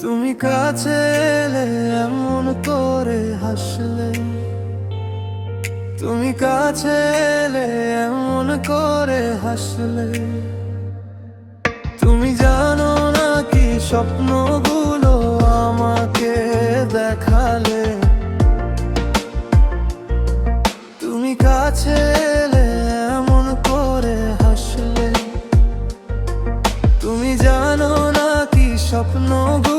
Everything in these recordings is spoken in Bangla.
তুমি কাছে এলে এমন করে হাসলে। তুমি কাছে এলে এমন করে হাসলে। তুমি জানো না কি স্বপ্নগুলো hope no good.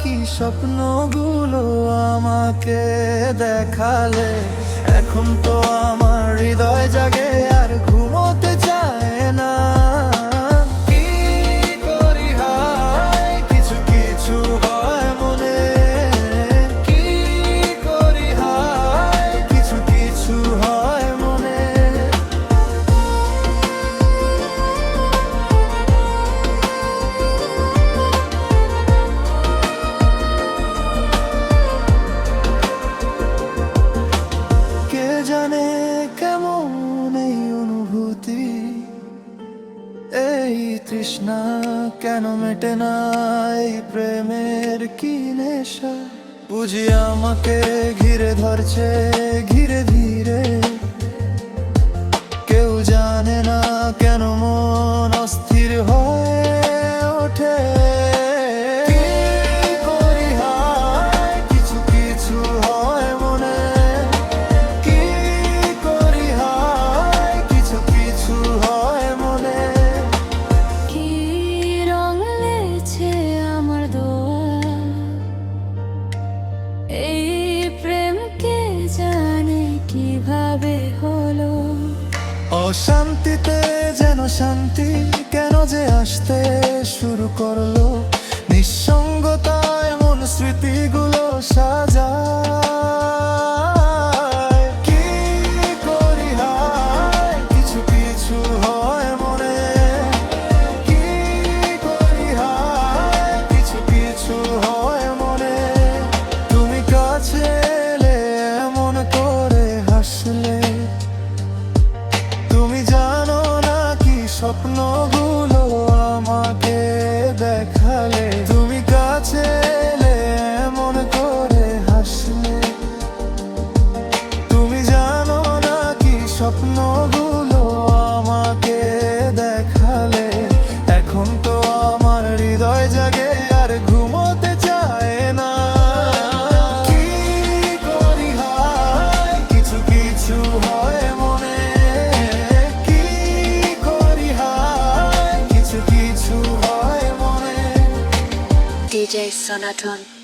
কি স্বপ্নগুলো আমাকে দেখালে? এখন তো আমার হৃদয় তৃষ্ণা কেন মেটে নাই প্রেমের কি নেশা? বুঝি আমাকে ঘিরে ধরছে কীভাবে হলো? অশান্তিতে যেন শান্তি কেন যে আসতে শুরু করল? নিঃসঙ্গতা স্বপ্নগুলো আমাকে দেখালে তুমি কাছে এলে এমন করে হাসলে। তুমি জানো না কি স্বপ্নগুলো DJ Sonaton.